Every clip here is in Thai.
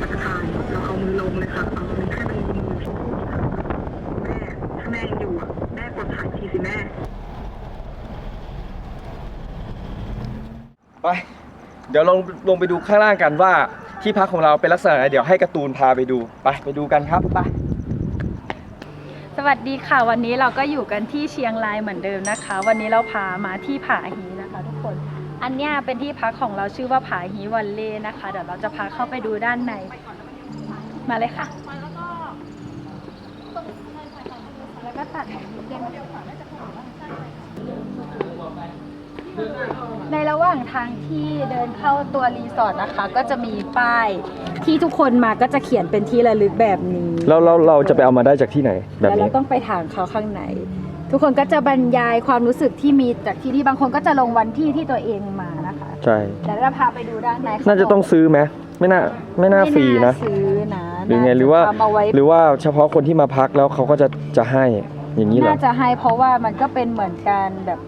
สังทานเราเอามือลงเลยค่ะเอามือให้มันมือที่ค่ะแม่ถ้าแม่ยังอยู่อะแม่กดถ่ายทีสิแม่ ไป เดี๋ยวลงลงไปดูข้างล่างกันว่าที่พักของเราเป็นลักษณะไหนเดี๋ยวให้การ์ตูนพาไปดูไปไปดูกันครับไป สวัสดีค่ะ วันนี้เราก็อยู่กันที่เชียงรายเหมือนเดิมนะคะ วันนี้เราพามาที่ผาหิน อันเนี้ยเป็นที่พักของเราชื่อว่าผาฮีวันเล่นะคะ เดี๋ยวเราจะพาเข้าไปดูด้านใน มาเลยค่ะ แล้วก็ตัดในระหว่างทางที่เดินเข้าตัวรีสอร์ทนะคะ ก็จะมีป้ายที่ทุกคนมาก็จะเขียนเป็นที่ระลึกแบบนี้ แล้วเราเราจะไปเอามาได้จากที่ไหน แบบแล้วนี้ เราต้องไปถามเขาข้างใน ทุกคนก็จะบรรยายความรู้สึกที่มีจากที่ที่บางคนก็จะลงวันที่ที่ตัวเองมานะคะใช่เดี๋ยวเราพาไปดูด้านในน่าจะต้องซื้อไหมไม่น่าไม่น่าฟรีนะไม่าซื้อนะหรือไงหรือว่าทำเอาไว้หรือว่าเฉพาะคนที่มาพักแล้วเขาก็จะจะให้อย่างนี้เหรอน่าจะให้เพราะว่ามันก็เป็นเหมือนการแบบ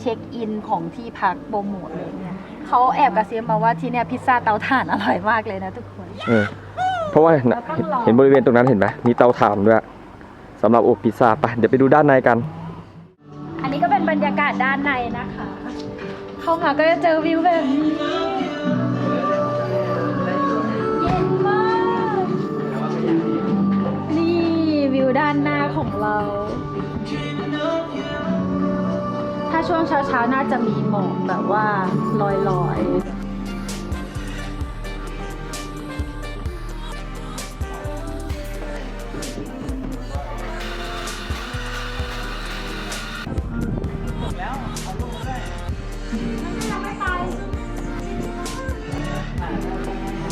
เช็คอินของที่พักโปรโมทเลยเนี่ยเขาแอบกระซิบมาว่าที่เนี่ยพิซซ่าเตาถ่านอร่อยมากเลยนะทุกคนเออเพราะว่าเราต้องลองเห็นบริเวณตรงนั้นเห็นไหมมีเตาถ่านด้วย สำหรับอบพิซซ่าไปเดี๋ยวไปดูด้านในกัน อันนี้ก็เป็นบรรยากาศด้านในนะคะ เข้ามาก็จะเจอวิวแบบนี้เย็นมาก นี่วิวด้านหน้าของเรา ถ้าช่วงเช้าๆน่าจะมีหมอกแบบว่าลอยๆ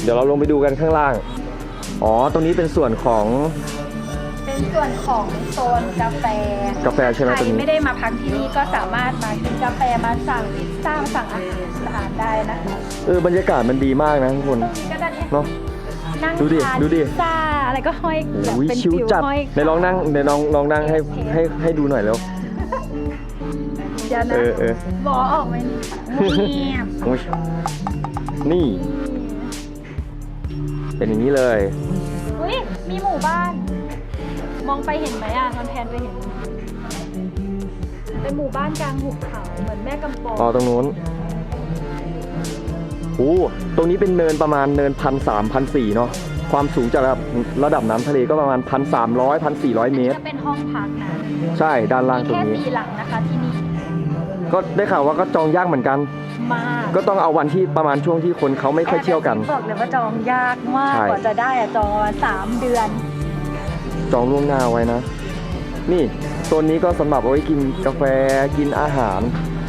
ดี๋ยวเราลงไปดูกันข้างล่าง อ๋อ ตรงนี้เป็นส่วนของ เป็นส่วนของโซนกาแฟกาแฟใช่ไหมใคตรรงนี้ ไม่ได้มาพักที่นี่ก็สามารถมากินกาแฟมาสั่งพิซซ่ามาสั่งอาหารทานได้นะคะเออบรรยากาศมันดีมากนะทุกคนตรงนี้ก็จะเนี่ยเนาะ นั่งดูดิทานดูดิ พิซซ่าอะไรก็ห้อยแบบอุ้ยเป็นชิวฟิวจัดห้อยในลองนั่งในลองลองนั่งให้ให้ให้ดูหน่อยแล้ว เดี๋ยวนะเออเออบอออกไหมเนี่ยโอ้ยนี่ เป็นอย่างนี้เลย อุ้ยมีหมู่บ้าน มองไปเห็นไหมอะทอนแทนไปเห็นไหมเป็นหมู่บ้านกลางหุบเขาเหมือนแม่กำปองอ๋อตรงนู้นโอ้ตรงนี้เป็นเนินประมาณเนินพันสามพันสี่เนาะ ความสูงจากระดับระดับน้ำทะเลก็ประมาณพันสามร้อยพันสี่ร้อยเมตร จะเป็นห้องพักนะใช่ ด้านล่างมีตรงแค่นี้ สี่หลังนะคะที่นี่ ก็ได้ข่าวว่าก็จองยากเหมือนกัน มากก็ต้องเอาวันที่ประมาณช่วงที่คนเขาไม่ค่อยเที่ยวกัน บอกเลยว่าจองยากมากใช่ กว่าจะได้อะจองมาสามเดือน จองล่วงหน้าไว้นะ นี่โซนนี้ก็สำหรับเอาไว้กินกาแฟกินอาหาร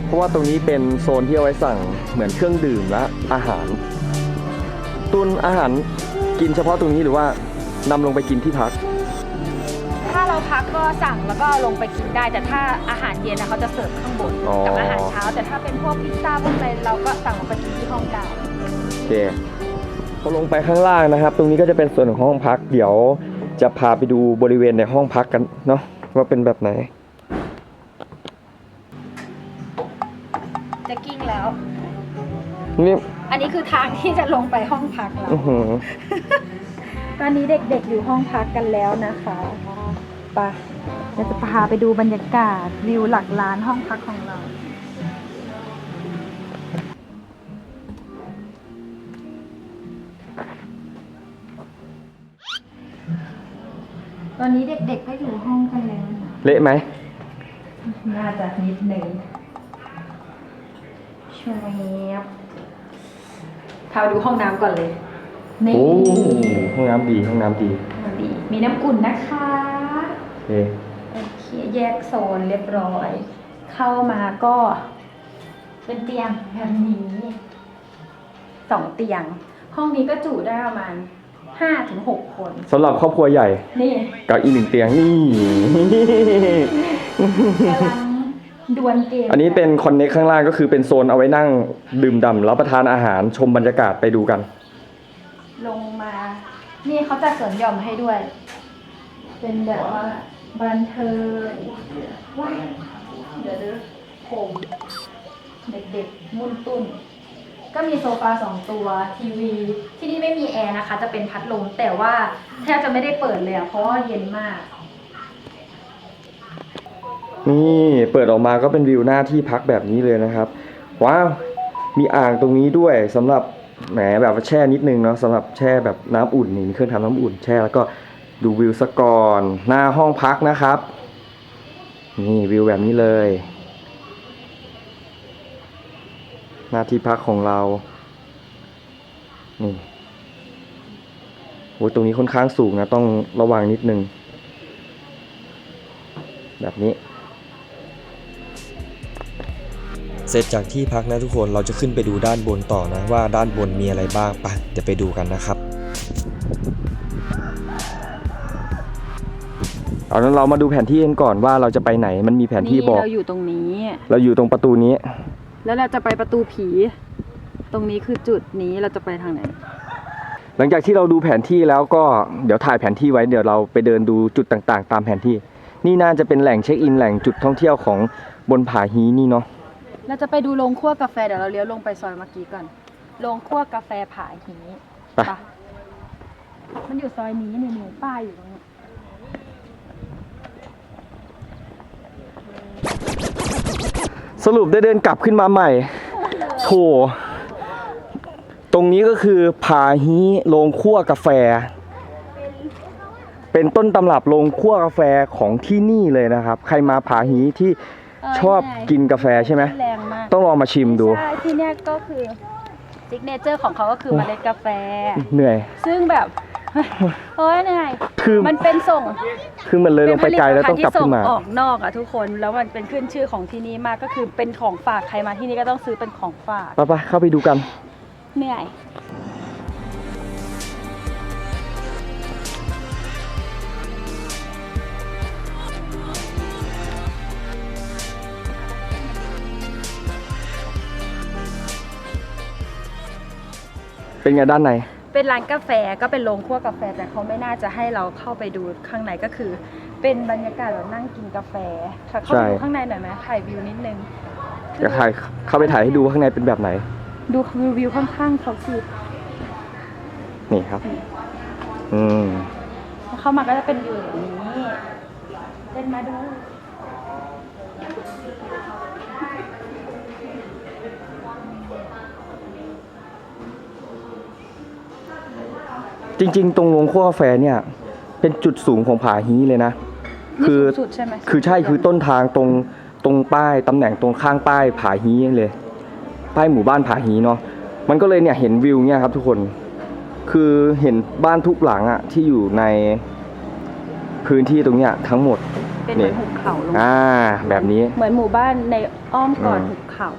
เพราะว่าตรงนี้เป็นโซนที่เอาไว้สั่งเหมือนเครื่องดื่มและอาหาร ตุนอาหารกินเฉพาะตรงนี้หรือว่านำลงไปกินที่พักถ้าเรา พักก็สั่งแล้วก็ลงไปกินได้ แต่ถ้าอาหารเย็นนะเขาจะเสิร์ฟข้างบนอ๋อ กับอาหารเช้า แต่ถ้าเป็นพวกพิซซ่าพวกอะไรเราก็สั่งลงไปกินที่ห้องได้โอเคพอลงไปข้างล่างนะครับ ตรงนี้ก็จะเป็นส่วนของห้องพัก เดี๋ยวจะพาไปดูบริเวณในห้องพักกันเนาะว่าเป็นแบบไหน จะกิ้งแล้ว นี่อันนี้คือทางที่จะลงไปห้องพักเราอื้อหือตอนนี้เด็กๆอยู่ห้องพักกันแล้วนะคะ ไปเดี๋ยวจะพาไปดูบรรยากาศวิวหลักล้านห้องพักของเราตอนนี้เด็กๆก็อยู่ห้องกันแล้วนะเละไหม น่าจะนิดหนึ่งช่วยบพาไปดูห้องน้ำก่อนเลย นี่โอ้ห้องน้ำดีห้องน้ำดี ดี มีน้ำอุ่นนะคะโอ เคโอเคแยกโซนเรียบร้อย เข้ามาก็ เป็นเตียงแบบนี้สองเตียง ห้องนี้ก็จุได้ประมาณห้าถึงหกคน สำหรับครอบครัวใหญ่นี่กับอีกหนึ่งเตียงนี่ กำลังดวลเกมอันนี้เป็นคอนเน็กข้างล่างก็คือเป็นโซนเอาไว้นั่งดื่มด่ำรับประทานอาหารชมบรรยากาศไปดูกัน ลงมา นี่เขาจัดสวนหย่อมให้ด้วย เป็นแบบว่า บันเทิงว้าเดี๋ยวดูผมเด็กๆมุ่นตุ้น ก็มีโซฟาสองตัวทีวี ที่นี่ไม่มีแอร์นะคะ จะเป็นพัดลมแต่ว่าแทบจะไม่ได้เปิดเลยอะเพราะว่าเย็นมาก นี่เปิดออกมาก็เป็นวิวหน้าที่พักแบบนี้เลยนะครับ ว้าว มีอ่างตรงนี้ด้วยสำหรับแหมแบบแช่นิดนึงเนาะสำหรับแช่แบบน้ำอุ่นนี่มีเครื่องทำน้ำอุ่นแช่แล้วก็ ดูวิวสกก่อน หน้าห้องพักนะครับ นี่วิวแบบนี้เลย หน้าที่พักของเรา นี่โอ้ตรงนี้ค่อนข้างสูงนะ ต้องระวังนิดนึง แบบนี้ เสร็จจากที่พักนะทุกคนเราจะขึ้นไปดูด้านบนต่อนะว่าด้านบนมีอะไรบ้างไปเดี๋ยวไปดูกันนะครับ เอานั้นเรามาดูแผนที่กันก่อนว่าเราจะไปไหนมันมีแผนที่บอกเราอยู่ตรงนี้ เราอยู่ตรงประตูนี้ แล้วเราจะไปประตูผี ตรงนี้คือจุดนี้เราจะไปทางไหน หลังจากที่เราดูแผนที่แล้วก็เดี๋ยวถ่ายแผนที่ไว้เดี๋ยวเราไปเดินดูจุดต่างๆ ตามแผนที่ นี่น่าจะเป็นแหล่งเช็คอินแหล่งจุดท่องเที่ยวของบนผาฮีนี่เนาะเราจะไปดูโรงคั่วกาแฟเดี๋ยวเราเลี้ยวลงไปซอยเมื่อกี้ก่อนโรงคั่วกาแฟผาหีไปปะมันอยู่ซอยนี้นี่นี่ป้ายอยู่ตรงนี้ สรุปได้เดินกลับขึ้นมาใหม่โถตรงนี้ก็คือผาฮีโรงคั่วกาแฟ เป็นต้นตำรับโรงคั่วกาแฟของที่นี่เลยนะครับ ใครมาผาฮีที่เชอบกินกาแฟใช่ไหมแรงมากต้องลองมาชิมดู ใช่ที่เนี้ยก็คือซิกเนเจอร์ของเขาก็คือเมล็ดกาแฟ เหนื่อย ซึ่งแบบ เฮ้ยเหนื่อยคือมันเป็นส่งคือมันเลยลงไปไกลแล้วต้องกลับเป็นผขึ้นตมาภัณฑ์ที่ส่งออกนอกอะทุกคนแล้วมันเป็นขึ้นชื่อของที่นี่มากก็คือเป็นของฝากใครมาที่นี่ก็ต้องซื้อเป็นของฝากไปไปเข้าไปดูกันเหนื่อยเป็นไงด้านใน เป็นร้านกาแฟก็เป็นโรงคั่วกาแฟ แต่เขาไม่น่าจะให้เราเข้าไปดูข้างในก็คือ เป็นบรรยากาศแบบนั่งกินกาแฟค่ะเข้าไปดูข้างในหน่อยไหมถ่ายวิวนิดนึงอยากถ่ายเข้าไปถ่ายให้ดูว่าข้างในเป็นแบบไหน ดูวิวข้างๆเขาสินี่ครับ อืมเข้ามาก็จะเป็นวิวแบบนี้เดินมาดู จริง ๆ ตรงโรงคั่วกาแฟเนี่ย เป็นจุดสูงของผาฮีเลยนะ คือนี่สูงสุดใช่ไหมคือใช่คือต้นทางตรงตรงป้ายตำแหน่งตรงข้างป้ายผาฮีเลย ป้ายหมู่บ้านผาฮีเนาะมันก็เลยเนี่ยเห็นวิวเนี่ยครับทุกคน คือเห็นบ้านทุกหลังอะที่อยู่ในพื้นที่ตรงเนี้ยทั้งหมด เป็นเหมือนหุบเขาลงอ่า แบบนี้ เหมือนหมู่บ้านในอ้อมก่อนอืม หุบเขา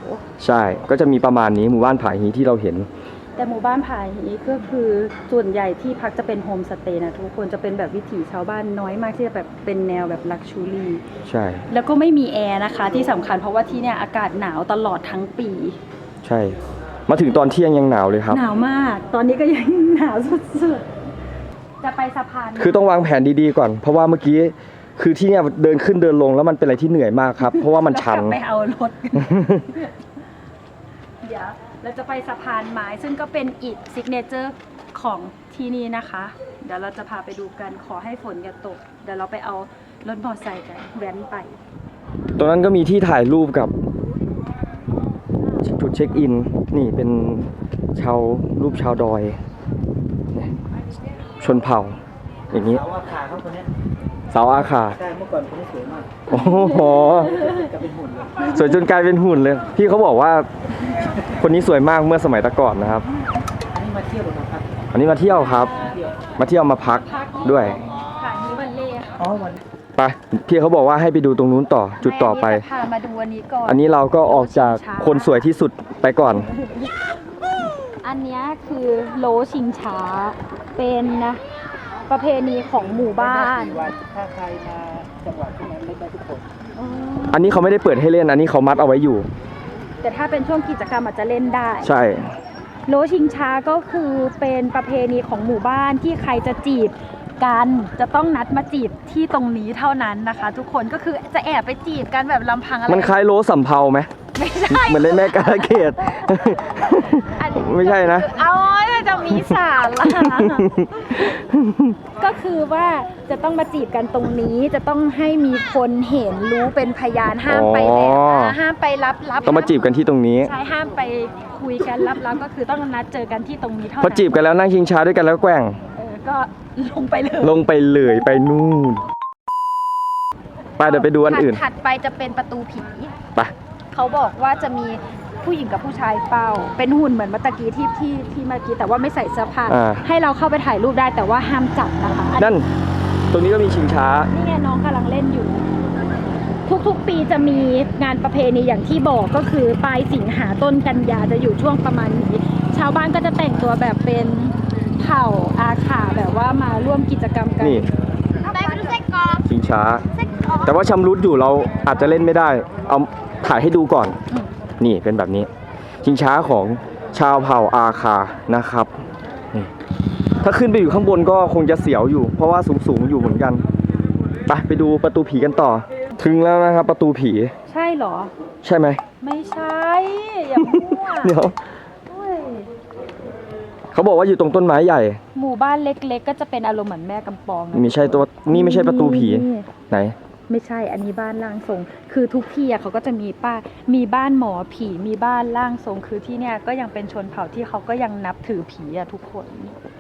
ใช่ ก็จะมีประมาณนี้หมู่บ้านผาฮีที่เราเห็น แต่หมู่บ้านผาหีก็คือส่วนใหญ่ที่พักจะเป็นโฮมสเตย์นะทุกคนจะเป็นแบบวิถีชาวบ้านน้อยมากที่จะแบบเป็นแนวแบบลักชูรี่ใช่ แล้วก็ไม่มีแอร์นะคะที่สำคัญเพราะว่าที่เนี่ยอากาศหนาวตลอดทั้งปี ใช่ มาถึงตอนเที่ยงยังหนาวเลยครับ หนาวมาก ตอนนี้ก็ยังหนาวสุดๆ จะไปสะพาน คือต้องวางแผนดีๆก่อน เพราะว่าเมื่อกี้คือที่เนี่ยเดินขึ้นเดินลงแล้วมันเป็นอะไรที่เหนื่อยมากครับ เพราะว่ามันชันแล้วกลับไปเอารถ เดี๋ยว เราจะไปสะพานไม้ซึ่งก็เป็นอีกซิกเนเจอร์ของที่นี่นะคะ เดี๋ยวเราจะพาไปดูกันขอให้ฝนอย่าตก เดี๋ยวเราไปเอารถมอเตอร์ไซค์กันแว้นไป ตรงนั้นก็มีที่ถ่ายรูปกับจุดเช็คอิน นี่เป็นชาวรูปชาวดอย ชนเผ่าอย่างนี้ เขาคนเนี้ยเสาอาคาใช่เมื่อก่อนคนนี้สวยมากโอ้โหจะเป็นหุ่นเลยสวยจนกลายเป็นหุ่นเลย พี่เขาบอกว่า คนนี้สวยมากเมื่อสมัยแตะก่อนนะครับ อันนี้มาเที่ยวหรือมาพักอันนี้มาเที่ยวครับเที่ยวมาเที่ยวมาพักด้วยค่ะ นี้วันเล่ค่ะอ๋อวันไปพี่เขาบอกว่าให้ไปดูตรงนู้นต่อจุดต่อไปม่นนี้จะพามาดูวันนี้ก่อนอันนี้เราก็ออกจากคนสวยที่สุดไปก่อน อันเนี้ยคือโลชิงช้า เป็นนะ ประเพณีของหมู่บ้านสี่วันถ้าใครมาจังหวัดที่นั้นไม่ได้ทุกคน อ๋ออันนี้เขาไม่ได้เปิดให้เล่นอันนี้เขามัดเอาไว้อยู่ แต่ถ้าเป็นช่วงกิจกรรมอาจจะเล่นได้ ใช่ โลชิงช้าก็คือเป็นประเพณีของหมู่บ้านที่ใครจะจีบกันจะต้องนัดมาจีบที่ตรงนี้เท่านั้นนะคะ ทุกคนก็คือจะแอบไปจีบกันแบบลำพังอะไรมันคล้ายโลสำเภาไหมไม่ใช่เหมือนเล่นแม่กาลเกต อันนี้ไม่ใช่นะ เอา จะจะมีสาระก็คือว่าจะต้องมาจีบกันตรงนี้จะต้องให้มีคนเห็นรู้เป็นพยานห้ามไปแบอ๋บอห้ามไปรับรับต้องมาจีบกันที่ตรงนี้ ใช่ห้ามไปคุยกันรับรับก็คือต้องนัดเจอกันที่ตรงนี้เท่าพอนั้นจีบกันแล้วนั่งชิงช้าด้วยกันแล้วแกว่ง เออก็ลงไปเลยลงไปเลยไปนู่นไปเดี๋ยวไปดูอันอื่นถัดถัดไปจะเป็นประตูผี ไป เขาบอกว่าจะมี ผู้หญิงกับผู้ชายเฝ้า เป็นหุ่นเหมือนเมื่อตะกี้ที่ที่ที่เมื่อกี้แต่ว่าไม่ใส่เสื้อผ้าอ่า ให้เราเข้าไปถ่ายรูปได้แต่ว่าห้ามจับนะคะอันนั่น ตรงนี้ก็มีชิงช้า นี่ไงน้องกำลังเล่นอยู่ ทุกๆปีจะมีงานประเพณีอย่างที่บอกก็คือปลายสิงหาต้นกันยาจะอยู่ช่วงประมาณนี้ ชาวบ้านก็จะแต่งตัวแบบเป็นเผ่าอาขาแบบว่ามาร่วมกิจกรรมกัน นี่ชิงช้าแต่ว่าชำรุดอยู่เราอาจจะเล่นไม่ได้ เอาถ่ายให้ดูก่อน อืม นี่เป็นแบบนี้ ชิงช้าของชาวเผ่าอาคานะครับนี่ถ้าขึ้นไปอยู่ข้างบนก็คงจะเสียวอยู่ เพราะว่าสูงสูงๆอยู่เหมือนกันไปไปดูประตูผีกันต่อ ถึงแล้วนะครับ ประตูผีใช่เหรอ ใช่ไหมไม่ใช่อย่ามั่วเดี๋ยวเว้ยเขาบอกว่าอยู่ตรงต้นไม้ใหญ่ หมู่บ้านเล็กๆ ก็จะเป็นอารมณ์เหมือนแม่กำปองนะไม่ใช่ตัวนี่ไม่ใช่ประตูผีนี่ไหน ไม่ใช่อันนี้บ้านร่างทรง คือทุกที่อะเขาก็จะมีป้ามีบ้านหมอผีมีบ้านร่างทรง คือที่เนี่ยก็ยังเป็นชนเผ่าที่เขาก็ยังนับถือผีอะทุกคน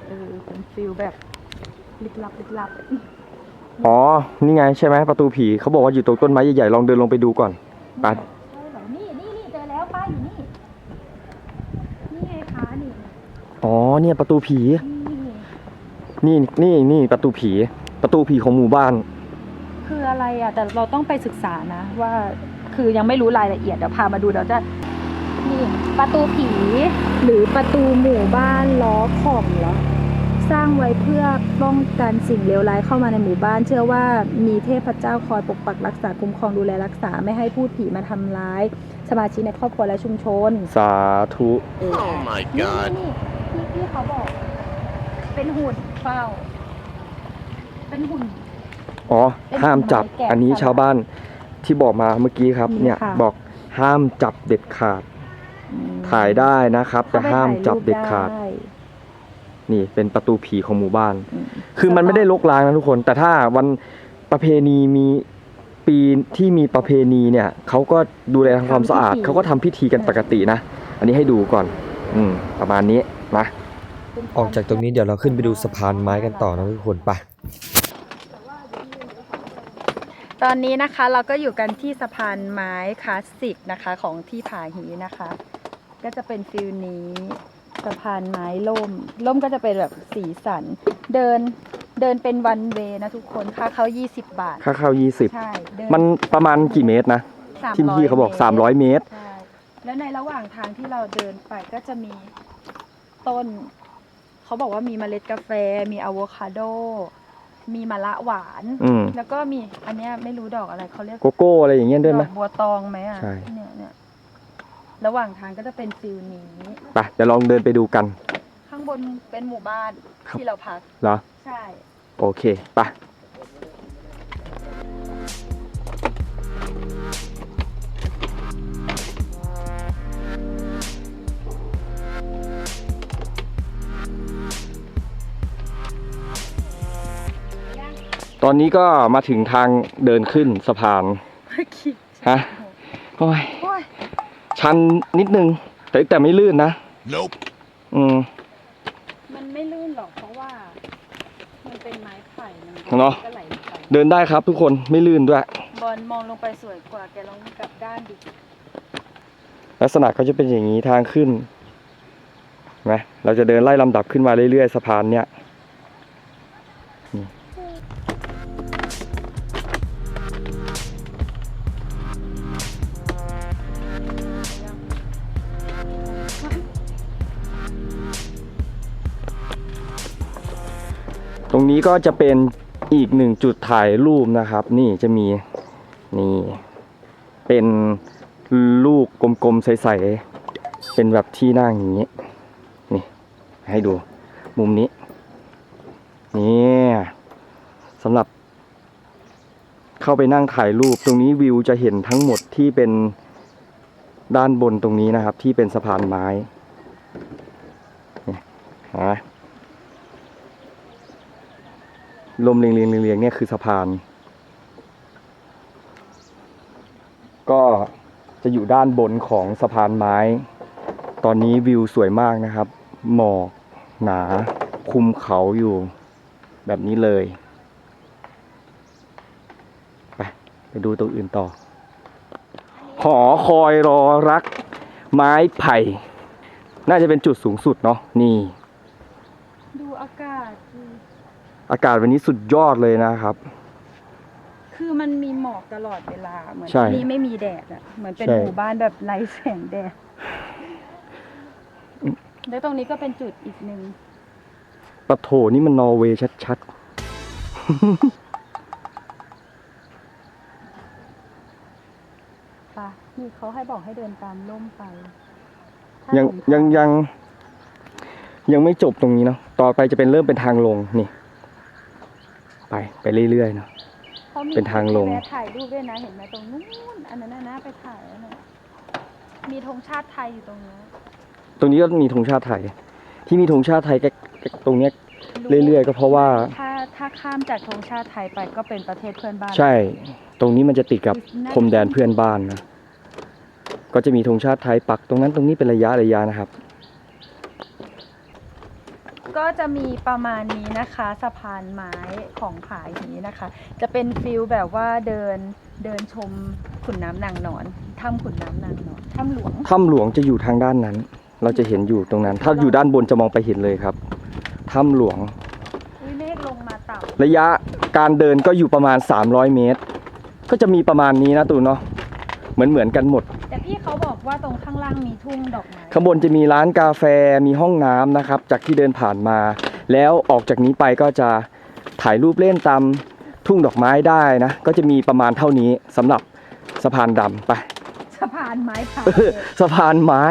เออเป็นฟิลแบบลึกลับลึกลับอ๋อ นี่ไงใช่ไหมประตูผีเขาบอกว่าอยู่ตรงต้นไม้ใหญ่ๆลองเดินลงไปดูก่อนไปใช่เหรอนี่นี่นี่เจอแล้วป้าอยู่นี่นี่ไงคะนี่อ๋อเนี่ยประตูผี นี่นี่นี่นี่ประตูผี ประตูผีของหมู่บ้านคื ออะไรอะแต่เราต้องไปศึกษานะ ว่าคือยังไม่รู้รายละเอียดเดี๋ยวพามาดูเดี๋ยวจะนี่ประตูผีหรือประตูหมู่บ้านล้อของเหรอสร้างไว้เพื่อป้องกันสิ่งเลวร้ายเข้ามาในหมู่บ้าน เชื่อว่ามีเทพเจ้าคอยปกปักรักษาคุ้มครองดูแลรักษาไม่ให้พูดผีมาทำร้าย สมาชิกในครอบครัวและชุมชนสาธุ Oh my นี่ god. นี่ที่ที่เขาบอก เป็นหุ่นเฝ้า เป็นหุ่น อ๋อเป็นห้ามจับไม้แกะอันนี้สลักชาวบ้านที่บอกมาเมื่อกี้ครับนี่เนี่ยค่ะบอกห้ามจับเด็ดขาด ถ่ายได้นะครับ แต่เข้ไปห้ามถ่ยรูปจับเด็ดขาดไนี่เป็นประตูผีของหมู่บ้านอืมคือมันไม่ได้ลกล้างนะทุกคน แต่ถ้าวันประเพณีมีปีที่มีประเพณีเนี่ยเขาก็ดูแลทำความสะอาดเขาก็ทำพิธีกันปกตินะ อันนี้ให้ดูก่อน อืม ประมาณนี้นะเป็นออกจากตรงนี้เดี๋ยวเราขึ้นไปดูสะพานไม้กันต่อนะทุกคนไป ตอนนี้นะคะเราก็อยู่กันที่สะพานไม้คลาสสิกนะคะของที่ผาหีนะคะ ก็จะเป็นฟิลนี้สะพานไม้ล่ม ล่มก็จะเป็นแบบสีสัน เดินเดินเป็นวันเวนะทุกคนค่าเข้า 20 บาท ค่าเข้าใช่เดิ20 มันประมาณกี่เมตรนะ300ที่พี่เขาบอก 300 เมตร ใช่แล้วในระหว่างทางที่เราเดินไปก็จะมีต้น เขาบอกว่ามีเมล็ดกาแฟ มีอะโวคาโด มีมะละหวาน อืมแล้วก็มีอันเนี้ยไม่รู้ดอกอะไรเขาเรียกโกโก้อะไรอย่างเงี้ยด้วยไหม ดอกบัวตองไหมอะใช่ เนี่ยเนี่ยระหว่างทางก็จะเป็นฟิลนี้ ไปเดี๋ยวลองเดินไปดูกัน ข้างบนเป็นหมู่บ้านครับ ที่เราพัก เหรอ ใช่ โอเคไป ตอนนี้ก็มาถึงทางเดินขึ้นสะพานคิดฮะโอ้ยโอ้ยชันนิดนึง แต่แต่ไม่ลื่นนะ Nope. อืมมันไม่ลื่นหรอกเพราะว่า มันเป็นไม้ไผ่มันเนอะก็ไหลลงไปเดินได้ครับทุกคนไม่ลื่นด้วย บอลมองลงไปสวยกว่าแกลองกลับด้านดิลักษณะเขาจะเป็นอย่างนี้ทางขึ้นเห็นไหมเราจะเดินไล่ลำดับขึ้นมาเรื่อยๆสะพานเนี้ย ตรงนี้ก็จะเป็นอีกหนึ่งจุดถ่ายรูปนะครับ นี่จะมีนี่เป็นลูกกลมๆใสๆเป็นแบบที่นั่งอย่างนี้นี่ให้ดูมุมนี้นี่สำหรับ เข้าไปนั่งถ่ายรูปตรงนี้วิวจะเห็นทั้งหมดที่เป็นด้านบนตรงนี้นะครับ ที่เป็นสะพานไม้นี่ฮะ ลมเรียงเรียงเรียงเรียงเนี่ยคือสะพาน ก็จะอยู่ด้านบนของสะพานไม้ ตอนนี้วิวสวยมากนะครับ หมอกหนา คุมเขาอยู่แบบนี้เลย ไปไปดูตรงอื่นต่อ หอคอยรอรัก ไม้ไผ่ น่าจะเป็นจุดสูงสุดเนาะนี่ ดูอากาศ อากาศวันนี้สุดยอดเลยนะครับ คือมันมีหมอกตลอดเวลา เหมือนใช่ที่นี่ไม่มีแดดอะเหมือนเป็นใช่ หมู่บ้านแบบไร้แสงแดด แล้วตรงนี้ก็เป็นจุดอีกหนึ่ง ปะโถนี่มันนอร์เวย์ชัดปะนี่เขาให้บอกให้เดินตามล่มไปถ้าๆ ยังหลทายังยังยังไม่จบตรงนี้เนาะต่อไปจะเป็นเริ่มเป็นทางลงนี่ ไปไปเรื่อยๆเนาะ เขามีเป็นทางลงให้แวะถ่ายรูปด้วยนะ เห็นไหมตรงนู้น อันนั้นน่ะนะไปถ่ายแล้วนะมีธงชาติไทยอยู่ตรงนี้ตรงนี้ก็มีธงชาติไทย ที่มีธงชาติไทยแกตรงเนี้ยเรื่อยๆ ก็เพราะว่า ถ้าถ้าข้ามจากธงชาติไทยไปก็เป็นประเทศเพื่อนบ้านใช่ ตรงนี้มันจะติดกับพรมแดนเพื่อนบ้านนะ ก็จะมีธงชาติไทยปักตรงนั้นตรงนี้เป็นระยะระยะนะครับ ก็จะมีประมาณนี้นะคะสะพานไม้ของผาอย่างนี้นะคะ จะเป็นฟิลแบบว่าเดินเดินชมขุนน้ำนางนอนถ้ำขุนน้ำนางนอนถ้ำหลวงถ้ำหลวงจะอยู่ทางด้านนั้น เราจะเห็นอยู่ตรงนั้น ถ้าอยู่ด้านบนจะมองไปเห็นเลยครับถ้ำหลวงอุ้ยเมฆลงมาต่ำระยะการเดินก็อยู่ประมาณ 300 เมตร ก็จะมีประมาณนี้นะตูนเนาะเหมือนเหมือนกันหมด แต่พี่เขาบอกว่าตรงข้างล่างมีทุ่งดอกไม้ข้างบนจะมีร้านกาแฟมีห้องน้ำนะครับ จากที่เดินผ่านมา แล้วออกจากนี้ไปก็จะถ่ายรูปเล่นตามทุ่งดอกไม้ได้นะ ก็จะมีประมาณเท่านี้สำหรับสะพานดำไป สะพานไม้ไผ่สะพานไม้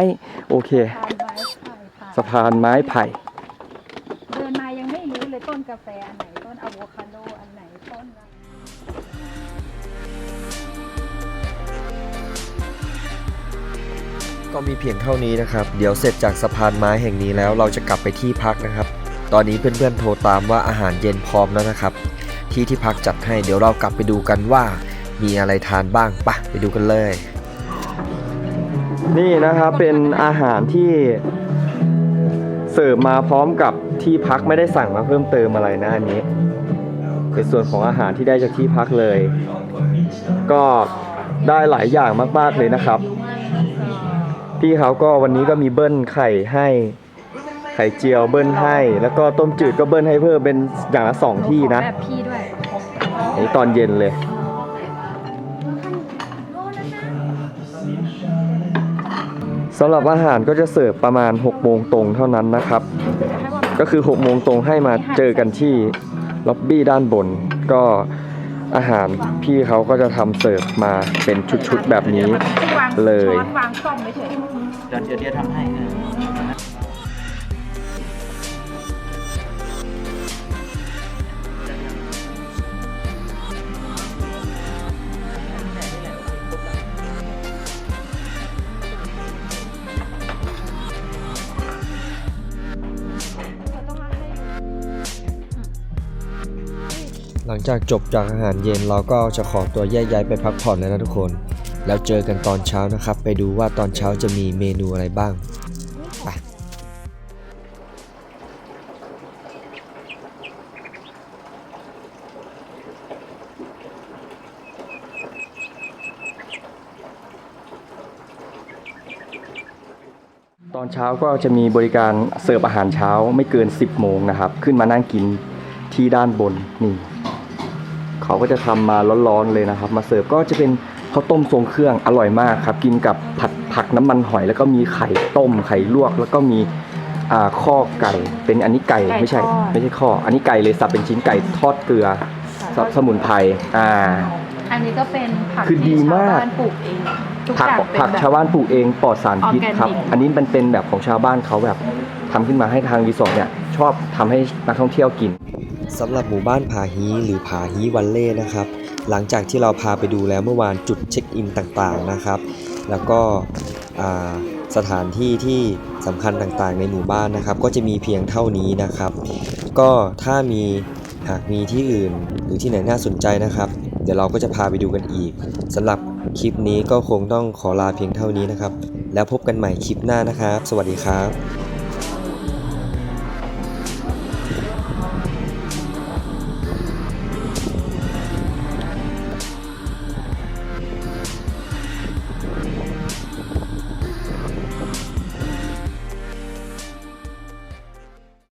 โอเค สะพานไม้ไผ่ค่ะสะพานไม้ไผ่ เดินมายังไม่รู้เลยต้นกาแฟอันไหน ก็มีเพียงเท่านี้นะครับ เดี๋ยวเสร็จจากสะพานไม้แห่งนี้แล้วเราจะกลับไปที่พักนะครับ ตอนนี้เพื่อนๆโทรตามว่าอาหารเย็นพร้อมแล้วนะครับ ที่ที่พักจัดให้เดี๋ยวเรากลับไปดูกันว่า มีอะไรทานบ้างปะไปดูกันเลย นี่นะครับเป็นอาหารที่เสิร์ฟมาพร้อมกับที่พักไม่ได้สั่งมาเพิ่มเติมอะไรนะอันนี้เป็นส่วนของอาหารที่ได้จากที่พักเลย ก็ได้หลายอย่างมากๆเลยนะครับ พี่เขาก็วันนี้ก็มีเบิ้ลไข่ให้ไข่เจียวเบิ้ลให้ แล้วก็ต้มจืดก็เบิ้ลให้เพิ่มเป็นอย่างละสองที่นะแบบพี่ด้วยอันนี้ตอนเย็นเลยสำหรับอาหารก็จะเสิร์ฟประมาณ6โมงตรงเท่านั้นนะครับ ก็คือ6โมงตรงให้มาเจอกันที่ล็อบบี้ด้านบนก็ อาหารพี่เขาก็จะทำเสิร์ฟมาเป็นชุดๆแบบนี้วางเลย ช้อนวางซ่อมไม่เฉยเดี๋ยวเดี๋ยวเดี๋ยวทำให้ หลังจากจบจากอาหารเย็นเราก็จะขอตัวแยกย้ายไปพักผ่อนแล้วนะทุกคน แล้วเจอกันตอนเช้านะครับ ไปดูว่าตอนเช้าจะมีเมนูอะไรบ้างไปตอนเช้าก็จะมีบริการเสิร์ฟอาหารเช้าไม่เกิน 10 โมงนะครับ ขึ้นมานั่งกินที่ด้านบนนี่ เขาก็จะทำมาร้อนๆเลยนะครับ มาเสิร์ฟก็จะเป็นข้าวต้มทรงเครื่องอร่อยมากครับ กินกับผัดผักน้ำมันหอย แล้วก็มีไข่ต้มไข่ลวก แล้วก็มีอ่าข้อไก่เป็นอันนี้ไก่ไม่ใช่ไม่ใช่ข้อ อันนี้ไก่เลยสับเป็นชิ้นไก่ทอดเกลือสับสมุนไพรอ่า อันนี้ก็เป็นผักคือดีที่ชาวมากบ้านปลูกเองทุกผักอย่างเป็นผักแบบชาวบ้านปลูกเองปลอดสารพิษออร์แกนิกครับ อันนี้มันเป็นแบบของชาวบ้านเขาแบบทำขึ้นมาให้ทางรีสอร์ทเนี่ยชอบทำให้นักท่องเที่ยวกิน สำหรับหมู่บ้านผาฮีหรือผาฮีวันเล่นะครับ หลังจากที่เราพาไปดูแล้วเมื่อวานจุดเช็คอินต่างๆนะครับ แล้วก็สถานที่ที่สำคัญต่างๆ ในหมู่บ้านนะครับ ก็จะมีเพียงเท่านี้นะครับ ก็ถ้ามีหากมีที่อื่นหรือที่ไหนน่าสนใจนะครับ เดี๋ยวเราก็จะพาไปดูกันอีกสำหรับคลิปนี้ก็คงต้องขอลาเพียงเท่านี้นะครับ แล้วพบกันใหม่คลิปหน้านะครับ สวัสดีครับ